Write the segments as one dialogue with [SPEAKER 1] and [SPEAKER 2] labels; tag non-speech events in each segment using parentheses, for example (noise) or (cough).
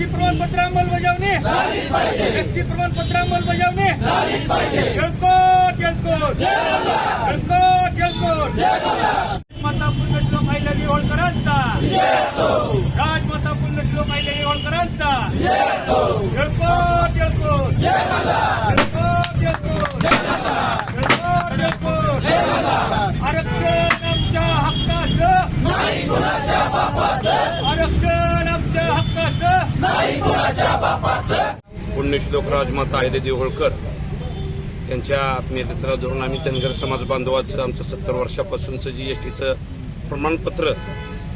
[SPEAKER 1] ST प्रमाणपत्र अंमलबजावणी. ST प्रमाणपत्र जळकोट जळकोट जळकोट जळकोट माता पुण्यश्लोक अहिल्यादेवी होळकरांचा. राजमाता पुण्यश्लोक अहिल्यादेवी होळकरांचा. जळकोट जळकोट
[SPEAKER 2] पुण्यश्लोक राजमाता आयदे देवळकर त्यांच्या नेतृत्वाला धरून आम्ही धनगर समाज बांधवाचं आमचं सत्तर वर्षापासूनचं जी एस टीचं प्रमाणपत्र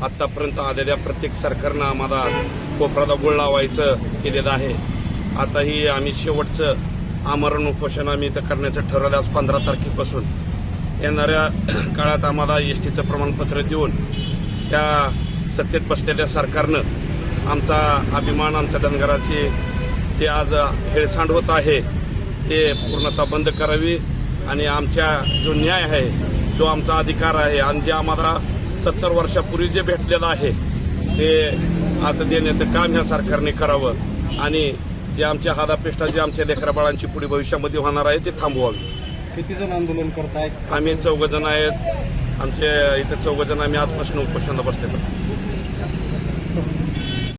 [SPEAKER 2] आतापर्यंत आलेल्या प्रत्येक सरकारनं आम्हाला कोपराला गोळ लावायचं केलेलं आहे. आताही आम्ही शेवटचं आमरण उपोषण आम्ही इथं करण्याचं ठरवलं आज पंधरा तारखेपासून. येणाऱ्या (clears throat) काळात आम्हाला एस टीचं प्रमाणपत्र देऊन त्या सत्तेत बसलेल्या सरकारनं आमचा अभिमान आमच्या धनगराची ते आज हेळसांड होत आहे ते पूर्णतः बंद करावी. आणि आमच्या जो न्याय आहे जो आमचा अधिकार आहे आणि जे आम्हाला सत्तर वर्षापूर्वी जे भेटलेलं आहे ते आता देण्याचं काम ह्या सरकारने करावं. आणि जे आमच्या हादापेष्टा जे आमच्या लेकराबाळांची पुढे भविष्यामध्ये होणार आहे ते थांबवावी.
[SPEAKER 3] किती जण आंदोलन करतायत
[SPEAKER 2] आम्ही चौघ जण आहेत. आमचे इथे चौघ जण आम्ही आजपासून उपोषणाला बसलेलो